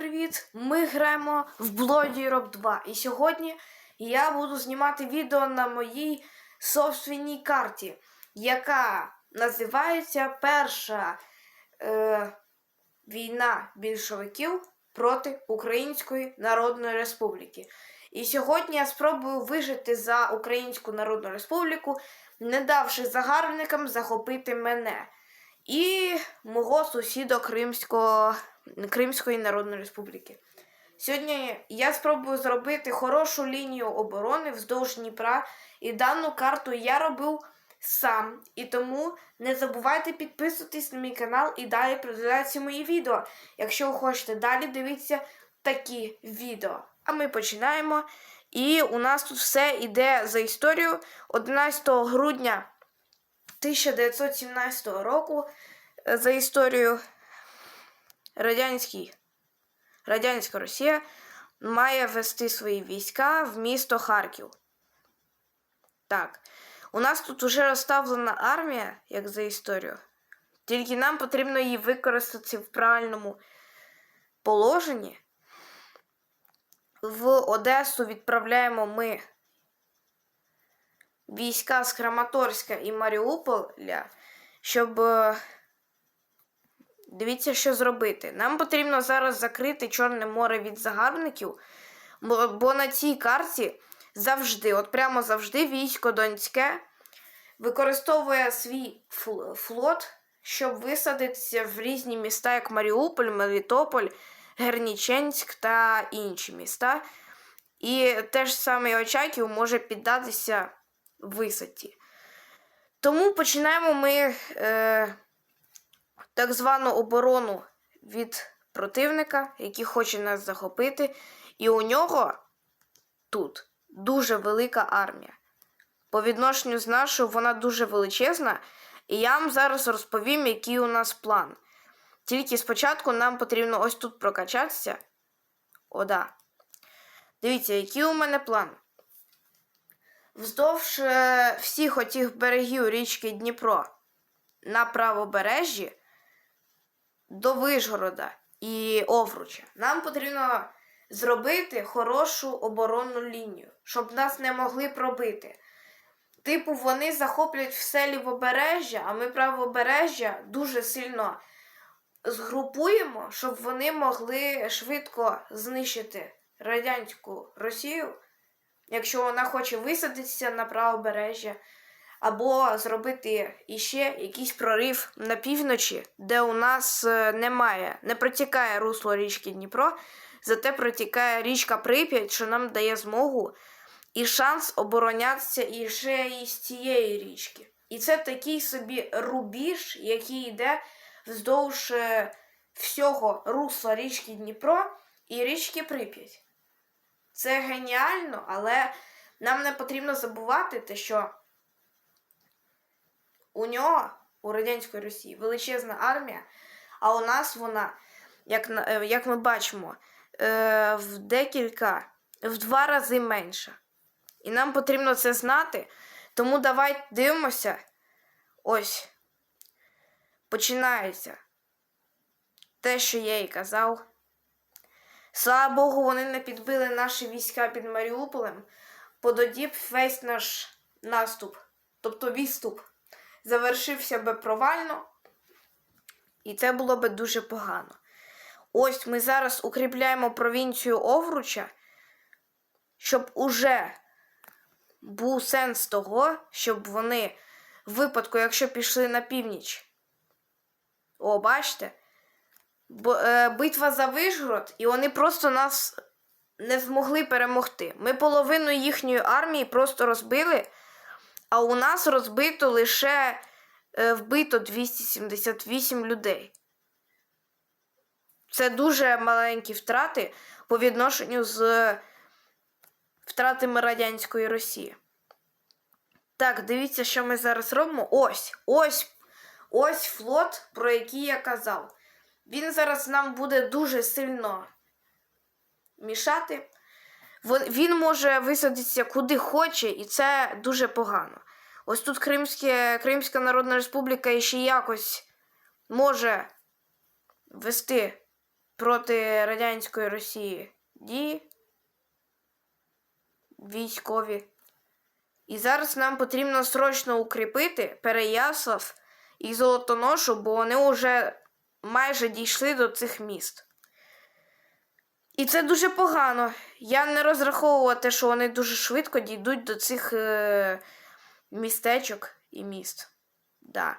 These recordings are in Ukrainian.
привіт! Ми граємо в Bloody Rock 2. І сьогодні я буду знімати відео на моїй собственній карті, яка називається Перша е, війна більшовиків проти Української Народної Республіки. І сьогодні я спробую вижити за Українську Народну Республіку, не давши загарбникам захопити мене і мого сусіда Кримського, Кримської Народної Республіки. Сьогодні я спробую зробити хорошу лінію оборони вздовж Дніпра, і дану карту я робив сам. І тому не забувайте підписуватись на мій канал і далі продивляться мої відео. Якщо ви хочете далі дивіться такі відео. А ми починаємо. І у нас тут все йде за історію 11 грудня 1917 року е, за історію радянський, радянська Росія має вести свої війська в місто Харків. Так, у нас тут уже розставлена армія, як за історію. Тільки нам потрібно її використати в правильному положенні. В Одесу відправляємо ми війська з Краматорська і Маріуполя, щоб е, дивіться, що зробити. Нам потрібно зараз закрити Чорне море від загарбників, бо, на цій карті завжди, от прямо завжди, військо Донське використовує свій флот, щоб висадитися в різні міста, як Маріуполь, Мелітополь, Герніченськ та інші міста. І теж саме Очаків може піддатися висоті. Тому починаємо ми е, так звану оборону від противника, який хоче нас захопити. І у нього тут дуже велика армія. По відношенню з нашою вона дуже величезна. І я вам зараз розповім, який у нас план. Тільки спочатку нам потрібно ось тут прокачатися. О, да. Дивіться, який у мене план. Вздовж е, всіх отих берегів річки Дніпро на правобережжі до Вишгорода і Овруча. Нам потрібно зробити хорошу оборонну лінію, щоб нас не могли пробити. Типу, вони захоплять все лівобережжя, а ми правобережжя дуже сильно згрупуємо, щоб вони могли швидко знищити радянську Росію, якщо вона хоче висадитися на правобережжя, або зробити іще якийсь прорив на півночі, де у нас е, немає, не протікає русло річки Дніпро, зате протікає річка Прип'ять, що нам дає змогу і шанс оборонятися і ще і цієї річки. І це такий собі рубіж, який йде вздовж е, всього русла річки Дніпро і річки Прип'ять. Це геніально, але нам не потрібно забувати те, що у нього, у Радянської Росії, величезна армія, а у нас вона, як, е, як ми бачимо, е, в декілька, в два рази менша. І нам потрібно це знати. Тому давайте дивимося. Ось. Починається. Те, що я і казав. Слава Богу, вони не підбили наші війська під Маріуполем. Пододіб весь наш наступ, тобто відступ, завершився би провально, і це було би дуже погано. Ось ми зараз укріпляємо провінцію Овруча, щоб уже був сенс того, щоб вони в випадку, якщо пішли на північ. О, бачите? Е, битва за Вишгород, і вони просто нас не змогли перемогти. Ми половину їхньої армії просто розбили, а у нас розбито лише е, вбито 278 людей. Це дуже маленькі втрати по відношенню з втратами Радянської Росії. Так, дивіться, що ми зараз робимо. Ось, ось, ось флот, про який я казав. Він зараз нам буде дуже сильно мішати. Він може висадитися куди хоче, і це дуже погано. Ось тут Кримське, Кримська Народна Республіка ще якось може вести проти радянської Росії дії військові. І зараз нам потрібно срочно укріпити Переяслав і Золотоношу, бо вони вже майже дійшли до цих міст. І це дуже погано. Я не розраховував те, що вони дуже швидко дійдуть до цих е, містечок і міст. Да.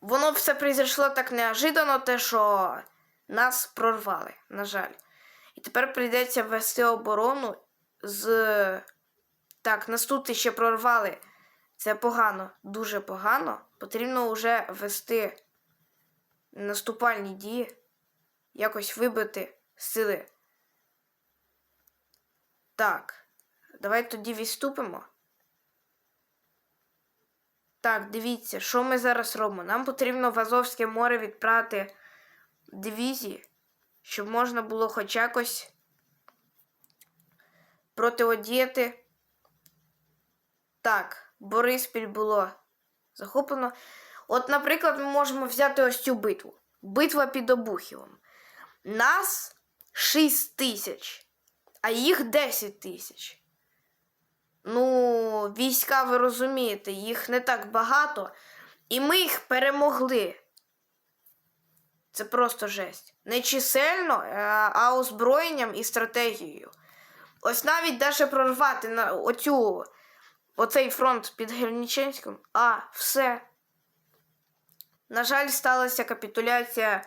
Воно все произошло так неожиданно, те, що нас прорвали, на жаль. І тепер прийдеться вести оборону з. Так, нас тут ще прорвали. Це погано, дуже погано. Потрібно вже вести наступальні дії, якось вибити сили. Так, давай тоді відступимо. Так, дивіться, що ми зараз робимо. Нам потрібно в Азовське море відправити дивізії, щоб можна було хоч якось протиодіяти. Так, Бориспіль було захоплено. От, наприклад, ми можемо взяти ось цю битву. Битва під Обухівом. Нас 6 тисяч, а їх 10 тисяч. Ну, війська, ви розумієте, їх не так багато, і ми їх перемогли. Це просто жесть. Не чисельно, е, а озброєнням і стратегією. Ось навіть даже прорвати на оцю, оцей фронт під Гельніченськом, а все. На жаль, сталася капітуляція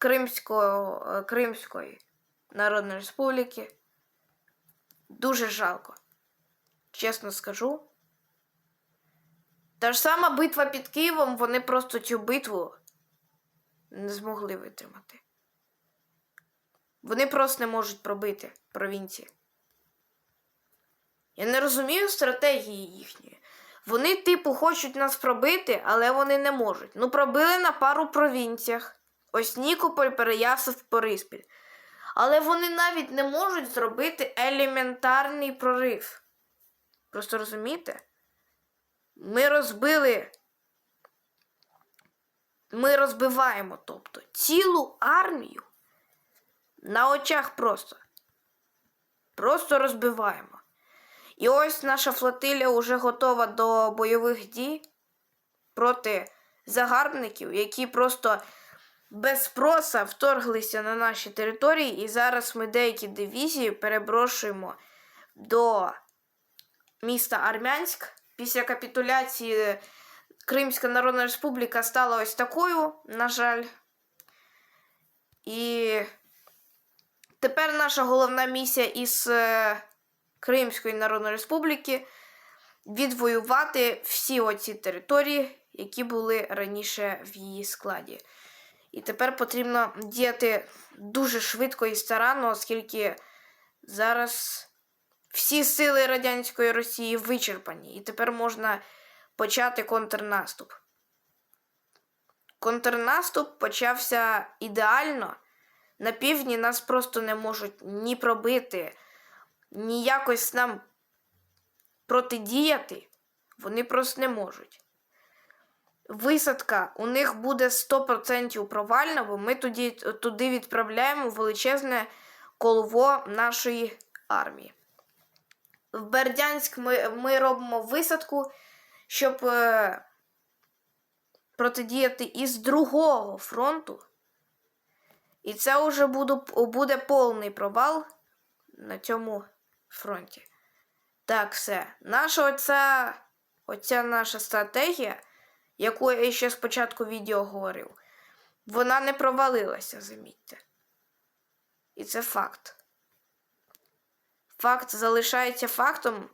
Кримського, е, Кримської Народної Республіки. Дуже жалко. Чесно скажу. Та ж сама битва під Києвом, вони просто цю битву не змогли витримати. Вони просто не можуть пробити провінції. Я не розумію стратегії їхньої. Вони, типу, хочуть нас пробити, але вони не можуть. Ну, пробили на пару провінціях. Ось Нікополь, Переяслав, Бориспіль. Але вони навіть не можуть зробити елементарний прорив. Просто розумієте? Ми розбили. Ми розбиваємо, тобто, цілу армію на очах просто. Просто розбиваємо. І ось наша флотилія вже готова до бойових дій проти загарбників, які просто без спроса вторглися на наші території, і зараз ми деякі дивізії переброшуємо до міста Армянськ. Після капітуляції Кримська Народна Республіка стала ось такою, на жаль. І тепер наша головна місія із е, Кримської Народної Республіки відвоювати всі оці території, які були раніше в її складі. І тепер потрібно діяти дуже швидко і старанно, оскільки зараз всі сили радянської Росії вичерпані, і тепер можна почати контрнаступ. Контрнаступ почався ідеально. На півдні нас просто не можуть ні пробити, ні якось нам протидіяти. Вони просто не можуть. Висадка у них буде 100% провальна, бо ми тоді, туди відправляємо величезне колово нашої армії. В Бердянськ ми, ми робимо висадку, щоб е, протидіяти із другого фронту. І це вже буде, буде повний провал на цьому фронті. Так, все. Наша оця, оця наша стратегія, яку я ще спочатку відео говорив, вона не провалилася, замітьте. І це факт. Факт залишається фактом.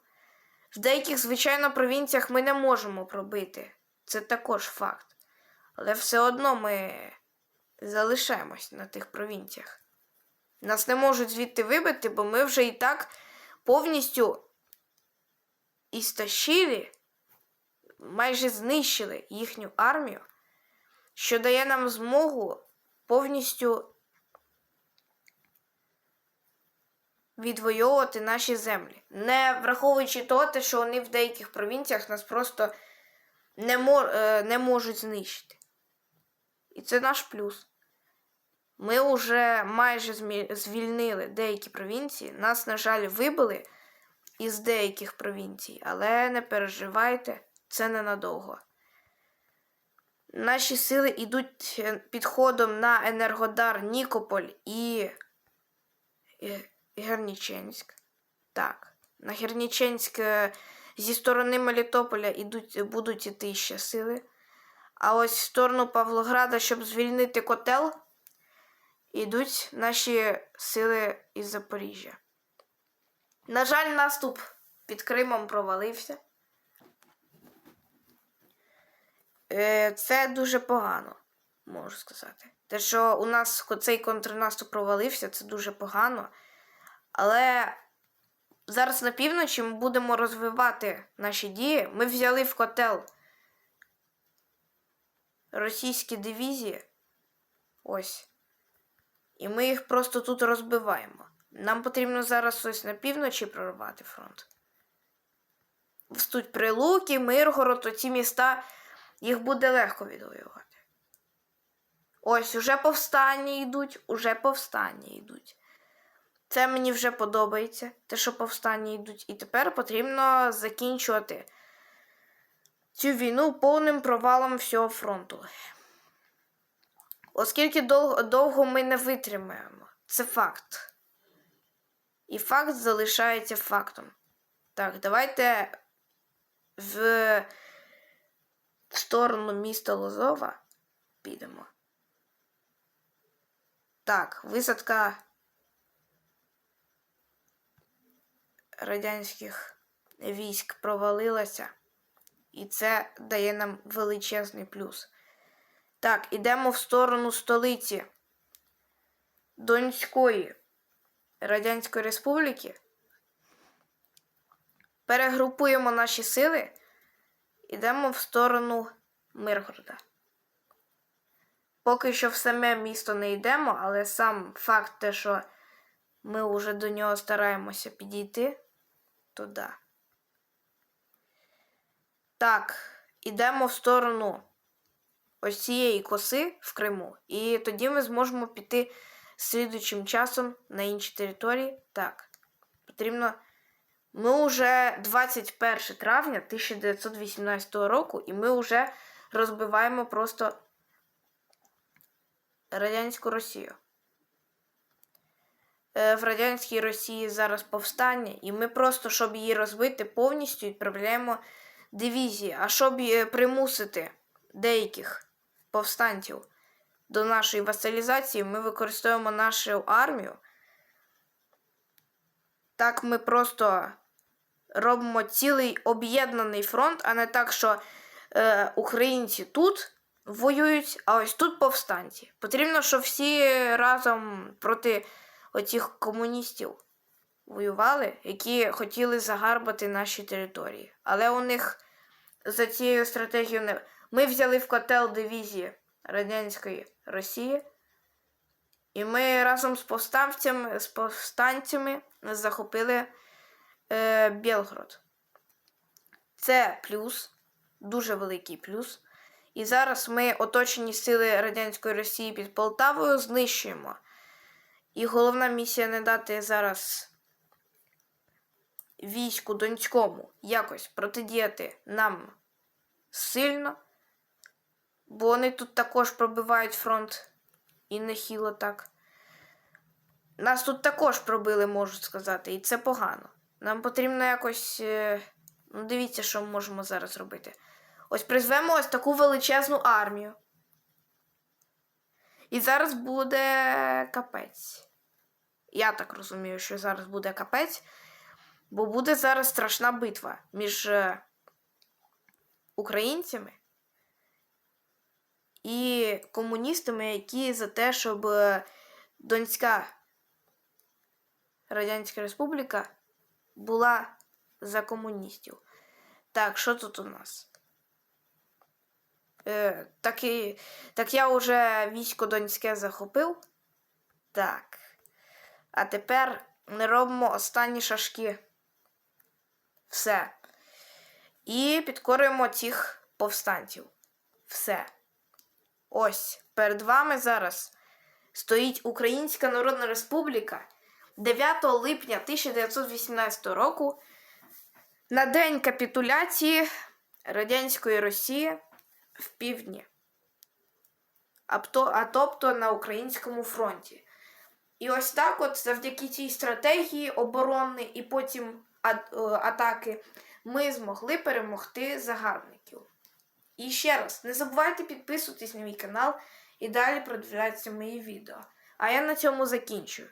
В деяких, звичайно, провінціях ми не можемо пробити. Це також факт. Але все одно ми залишаємось на тих провінціях. Нас не можуть звідти вибити, бо ми вже і так повністю істощили, майже знищили їхню армію, що дає нам змогу повністю відвоювати наші землі, не враховуючи того, що вони в деяких провінціях нас просто не, мор, е, не можуть знищити. І це наш плюс. Ми вже майже звільнили деякі провінції. Нас, на жаль, вибили із деяких провінцій, але не переживайте, це ненадовго. Наші сили йдуть е, підходом на Енергодар, Нікополь і, і Герніченськ. Так, на Герніченськ е, зі сторони Мелітополя ідуть, будуть іти ще сили. А ось в сторону Павлограда, щоб звільнити котел, ідуть наші сили із Запоріжжя. На жаль, наступ під Кримом провалився. Е, Це дуже погано, можу сказати. Те, що у нас цей контрнаступ провалився, це дуже погано. Але зараз на півночі ми будемо розвивати наші дії. Ми взяли в котел російські дивізії. Ось. І ми їх просто тут розбиваємо. Нам потрібно зараз ось на півночі прорвати фронт. Встуть Прилуки, Миргород, оці міста, їх буде легко відвоювати. Ось, уже повстання йдуть, уже повстання йдуть. Це мені вже подобається, те, що повстання йдуть. І тепер потрібно закінчувати цю війну повним провалом всього фронту. Оскільки довго, довго ми не витримаємо, це факт. І факт залишається фактом. Так, давайте в сторону міста Лозова підемо. Так, висадка радянських військ провалилася, і це дає нам величезний плюс. Так, ідемо в сторону столиці Донської Радянської Республіки. Перегрупуємо наші сили, ідемо в сторону Миргорода. Поки що в саме місто не йдемо, але сам факт те, що ми вже до нього стараємося підійти, то да. Так, ідемо в сторону ось цієї коси в Криму, і тоді ми зможемо піти слідучим часом на інші території. Так, потрібно. Ми вже 21 травня 1918 року, і ми вже розбиваємо просто Радянську Росію. Е, В Радянській Росії зараз повстання, і ми просто, щоб її розбити повністю, відправляємо дивізії. А щоб е, примусити деяких повстанців до нашої васалізації, ми використовуємо нашу армію. Так ми просто робимо цілий об'єднаний фронт, а не так, що е, українці тут воюють, а ось тут повстанці. Потрібно, щоб всі разом проти оцих комуністів воювали, які хотіли загарбати наші території. Але у них за цією стратегією не. Ми взяли в котел дивізії Радянської Росії. І ми разом з повстанцями, з повстанцями захопили е, Білгород. Це плюс, дуже великий плюс. І зараз ми оточені сили Радянської Росії під Полтавою знищуємо. І головна місія не дати зараз війську Донському якось протидіяти нам сильно, бо вони тут також пробивають фронт і нехило так. Нас тут також пробили, можу сказати, і це погано. Нам потрібно якось. е, Ну, дивіться, що ми можемо зараз робити. Ось призвемо ось таку величезну армію. І зараз буде капець. Я так розумію, що зараз буде капець, бо буде зараз страшна битва між е, українцями і комуністами, які за те, щоб е, Донська Радянська Республіка була за комуністів. Так, що тут у нас? Е, так, і, так я вже військо Донське захопив. Так. А тепер ми робимо останні шашки. Все. І підкорюємо цих повстанців. Все. Ось. Перед вами зараз стоїть Українська Народна Республіка 9 липня 1918 року на день капітуляції радянської Росії в півдні, а, тобто на українському фронті. І ось так, от завдяки цій стратегії оборони і потім е, атаки, ми змогли перемогти загарбників. І ще раз, не забувайте підписуватись на мій канал і далі продивлятися мої відео. А я на цьому закінчую.